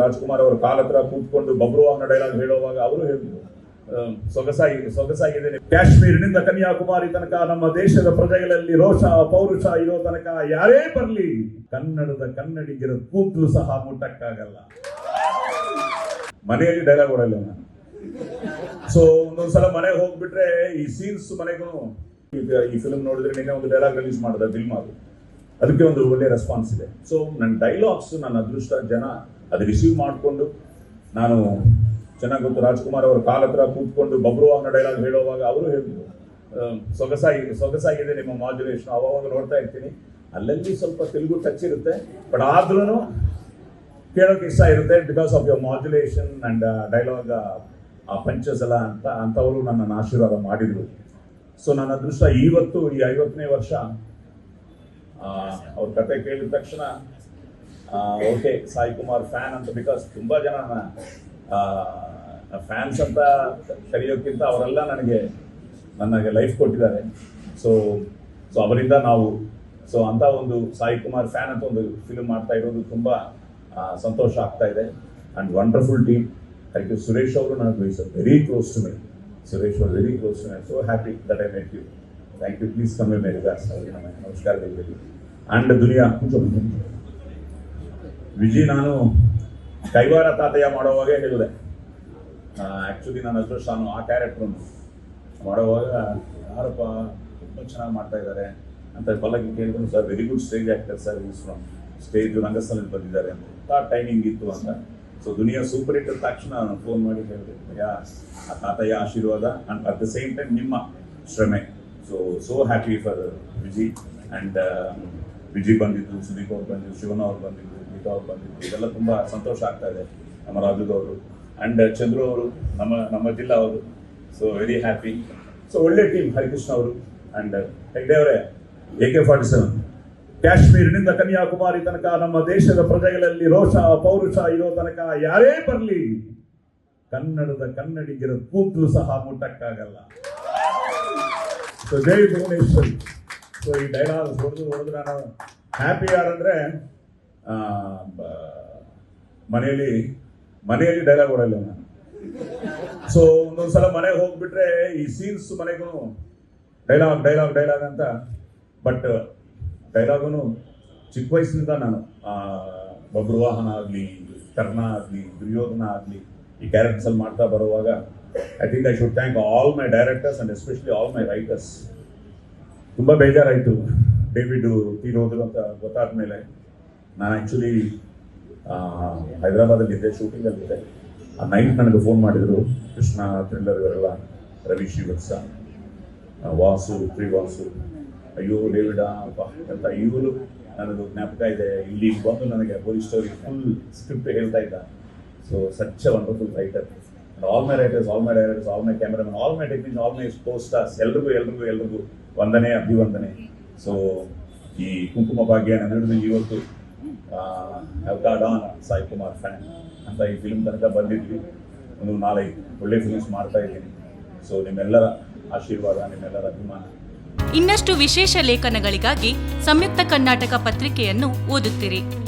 ರಾಜ್ಕುಮಾರ್ ಅವರು ಕಾಲ ಹತ್ರ ಕೂತ್ಕೊಂಡು ಬಬ್ರುವಾಹನ ಡೈಲಾಗ್ ಹೇಳುವಾಗ ಅವರು ಹೇಳಿದ್ರು. ಸೊಗಸಾಗಿ, ಸೊಗಸಾಗಿದ್ದೇನೆ. ಕಾಶ್ಮೀರಿನಿಂದ ಕನ್ಯಾಕುಮಾರಿ ತನಕ ನಮ್ಮ ದೇಶದ ಪ್ರಜೆಗಳಲ್ಲಿ ರೋಷ, ಪೌರುಷ ಇರೋ ತನಕ ಯಾರೇ ಬರಲಿ, ಕನ್ನಡದ ಕನ್ನಡಿಗರ ಕೂತ್ಲು ಸಹ ಮುಟ್ಟಕ್ಕಾಗಲ್ಲ. ಮನೆಯಲ್ಲಿ ಡೈಲಾಗ್ ಹೊಡಲ್ಲ ನಾನು. ಸೊ ಒಂದೊಂದ್ಸಲ ಮನೆಗೆ ಹೋಗ್ಬಿಟ್ರೆ ಈ ಸೀನ್ಸ್ ಮನೆಗೂ, ಈ ಫಿಲ್ಮ್ ನೋಡಿದ್ರೆ ನಿನ್ನೆ ಒಂದು ಡೈಲಾಗ್ ರಿಲೀಸ್ ಮಾಡಿದೆ ಅದು ಅದಕ್ಕೆ ಒಂದು ಒಳ್ಳೆ ರೆಸ್ಪಾನ್ಸ್ ಇದೆ. ಸೊ ನನ್ನ ಡೈಲಾಗ್ಸ್ ನನ್ನ ಅದೃಷ್ಟ, ಜನ ಅದು ರಿಸೀವ್ ಮಾಡಿಕೊಂಡು ನಾನು ಚೆನ್ನಾಗಿ ಗೊತ್ತು ರಾಜ್ಕುಮಾರ್ ಅವರ ಕಾಲ ಹತ್ರ ಕೂತ್ಕೊಂಡು ಬಬ್ರುವಾಹನ ಡೈಲಾಗ್ ಹೇಳುವಾಗ ಅವರು ಹೇಳಿದ್ರು. ಸೊಗಸಾಗಿ, ಸೊಗಸಾಗಿದೆ ನಿಮ್ಮ ಮಾಡ್ಯುಲೇಷನ್ ಅವಾಗ ನೋಡ್ತಾ ಇರ್ತೀನಿ. ಅಲ್ಲಲ್ಲಿ ಸ್ವಲ್ಪ ತೆಲುಗು ಟಚ್ ಇರುತ್ತೆ. ಬಟ್ ಆದ್ರೂ ಕೇಳೋಕೆ ಇಷ್ಟ ಇರುತ್ತೆ because of your modulation and dialogue ಆ ಪಂಚಸ್ ಎಲ್ಲ ಅಂತ ಅಂಥವರು ನನ್ನನ್ನು ಆಶೀರ್ವಾದ ಮಾಡಿದ್ರು. ಸೊ ನನ್ನ ಅದೃಷ್ಟ ಇವತ್ತು, ಈ ಐವತ್ತನೇ ವರ್ಷ ಅವ್ರ ಕತೆ ಕೇಳಿದ ತಕ್ಷಣ ಓಕೆ, ಸಾಯಿ ಕುಮಾರ್ ಫ್ಯಾನ್ ಅಂತ ಬಿಕಾಸ್ ತುಂಬಾ ಜನ ಫ್ಯಾನ್ಸ್ ಅಂತ ಕರೆಯೋಕ್ಕಿಂತ ಅವರೆಲ್ಲ ನನಗೆ ನನಗೆ ಲೈಫ್ ಕೊಟ್ಟಿದ್ದಾರೆ. ಸೊ ಸೊ ಅವರಿಂದ ನಾವು ಸೊ ಅಂತ ಒಂದು ಸಾಯಿ ಕುಮಾರ್ ಫ್ಯಾನ್ ಅಂತ ಒಂದು ಫಿಲ್ಮ್ ಮಾಡ್ತಾ ಇರೋದು ತುಂಬ ಸಂತೋಷ ಆಗ್ತಾ ಇದೆ. And wonderful team U Suresh ಅವರು ನನಗೆ very close to my Suresh ಅವರು very close to my so happy that I met you thank you please ಕಮ್ಮಿ ನಮ್ಮ ನಮಸ್ಕಾರ ಅಂಡ್ ದುನಿಯಾ ವಿಜಿ, ನಾನು ಕೈವಾರ ತಾತಯ್ಯ ಮಾಡುವಾಗ ಹೇಳಿದೆ. ಆ್ಯಕ್ಚುಲಿ ನನ್ನ ಅದೃಷ್ಟ ನಾನು ಆ ಕ್ಯಾರೆಕ್ಟ್ರನ್ನು ಮಾಡೋವಾಗ ಯಾರಪ್ಪ ತುಂಬ ಚೆನ್ನಾಗಿ ಮಾಡ್ತಾ ಇದ್ದಾರೆ ಅಂತ ಪಲ್ಲಕ್ಕಿ ಕೇಳಿದ್ರು sir very good stage actor sir is from stage ರಂಗಸ್ಥಲದಲ್ಲಿ ಬಂದಿದ್ದಾರೆ ಅಂತ. ಆ ಟೈಮಿಂಗ್ ಇತ್ತು ಅಂತ. ಸೊ ದುನಿಯಾ ಸೂಪರ್ ಹಿಟ್ ತಕ್ಷಣ ನಾನು ಫೋನ್ ಮಾಡಿ ಹೇಳಿದೆ. ಯಾ, ಆ ತಾತಯ್ಯ ಆಶೀರ್ವಾದ and at the same time ನಿಮ್ಮ ಶ್ರಮೆ. So so happy for Viji. And Viji ಬಂದಿದ್ದು, ಸುದೀಪ್ ಅವ್ರು ಬಂದಿದ್ದು ಶಿವನ್ ಅವ್ರು ಬಂದಿದ್ದು ಬಂದಿದ್ದು ಇದೆಲ್ಲ ತುಂಬ ಸಂತೋಷ ಆಗ್ತಾ ಇದೆ ನಮ್ಮ ರಾಜುದವರು ಆ್ಯಂಡ್ ಚಂದ್ರು ಅವರು ನಮ್ಮ ನಮ್ಮ ಜಿಲ್ಲಾ ಅವರು. ಸೊ ವೆರಿ ಹ್ಯಾಪಿ ಸೊ ಒಳ್ಳೆ ಟೀಮ್ ಹರಿಕೃಷ್ಣ ಅವರು. ಆ್ಯಂಡ್ ಹೆಗ್ಡೆ ಅವರೇ ಎ ಕೆ ಫಾರ್ಟಿ ಸೆವೆನ್ ಕಾಶ್ಮೀರಿನಿಂದ ಕನ್ಯಾಕುಮಾರಿ ತನಕ ನಮ್ಮ ದೇಶದ ಪ್ರಜೆಗಳಲ್ಲಿ ರೋಷ, ಪೌರುಷ ಇರೋ ತನಕ ಯಾರೇ ಬರಲಿ. ಕನ್ನಡದ ಕನ್ನಡಿಗರ ಕೂದಲು ಸಹ ಮುಟ್ಟಕ್ಕಾಗಲ್ಲ. ಸೊ ಜೈ ಭುವನೇಶ್ವರಿ. ಸೊ ಈ ಡೈಲಾಗ್ ಹೊಡೆದು ಹೊಡೆದು ನಾನು ಹ್ಯಾಪಿ ಯಾರಂದ್ರೆ ಮನೆಯಲ್ಲಿ ಮನೆಯಲ್ಲಿ ಡೈಲಾಗ್ ಹೊಡಲ್ಲ ನಾನು. ಸೊ ಒಂದೊಂದ್ಸಲ ಮನೆಗೆ ಹೋಗ್ಬಿಟ್ರೆ ಈ ಸೀನ್ಸ್ ಮನೆಗೂ ಡೈಲಾಗ್ ಡೈಲಾಗ್ ಡೈಲಾಗ್ ಅಂತ. ಬಟ್ ಡೈಲಾಗುನು ಚಿಕ್ಕ ವಯಸ್ಸಿನಿಂದ ನಾನು. ಬಬ್ರುವಾಹನ ಆಗಲಿ ಕರ್ಣ ಆಗಲಿ, ದುರ್ಯೋಧನ ಆಗಲಿ, ಈ ಕ್ಯಾರೆಕ್ಟರ್ಸ್ ಅಲ್ಲಿ ಮಾಡ್ತಾ ಬರುವಾಗ I think I should thank all my directors and especially all my writers ತುಂಬ ಬೇಜಾರಾಯಿತು. ಡೇವಿಡ್, ತೀರೋದ್ರು ಅಂತ ಗೊತ್ತಾದ ಮೇಲೆ ನಾನು ಆ್ಯಕ್ಚುಲಿ ಹೈದರಾಬಾದಲ್ಲಿದ್ದೆ ಶೂಟಿಂಗಲ್ಲಿದ್ದೆ ಆ ನೈಟ್ ನನಗೆ ಫೋನ್ ಮಾಡಿದರು, ಕೃಷ್ಣ ಥ್ರಿಲ್ಲರ್ ಇವರೆಲ್ಲ, ರವಿ, ಶ್ರೀವತ್ಸ ವಾಸು ವಾಸು ಅಯ್ಯೋ, ಡೇವಿಡ ಅಂತ ಇವರು ನನಗೆ ಜ್ಞಾಪಕ ಇದೆ. ಇಲ್ಲಿ ಬಂದು ನನಗೆ ಪೊಲೀಸ್ ಸ್ಟೋರಿ ಫುಲ್ ಸ್ಕ್ರಿಪ್ಟ್ ಹೇಳ್ತಾ ಇದ್ದ. So such wonderful writer all my writers all my directors all my cameraman all my technician all my stars ಎಲ್ರಿಗೂ ಎಲ್ರಿಗೂ ಎಲ್ರಿಗೂ ವಂದನೆ, ಅಭಿವಂದನೆ. ಸೊ ಈ ಕುಂಕುಮ ಭಾಗ್ಯ ನನ್ನ ಇವತ್ತು ಡಾನ್ ಸಾಯಿ ಕುಮಾರ್ ಫ್ಯಾನ್ ಅಂತ ಈ ಫಿಲ್ಮ್ ತನಕ ಬಂದಿದ್ವಿ. ಒಂದು ನಾಲ್ಕು ಒಳ್ಳೆ ಫಿಲ್ಮ್ಸ್ ಮಾಡ್ತಾ ಇದ್ದೀನಿ. ಸೊ ನಿಮ್ಮೆಲ್ಲರ ಆಶೀರ್ವಾದ, ನಿಮ್ಮೆಲ್ಲರ ಅಭಿಮಾನ. ಇನ್ನಷ್ಟು ವಿಶೇಷ ಲೇಖನಗಳಿಗಾಗಿ ಸಂಯುಕ್ತ ಕರ್ನಾಟಕ ಪತ್ರಿಕೆಯನ್ನು ಓದುತ್ತಿರಿ.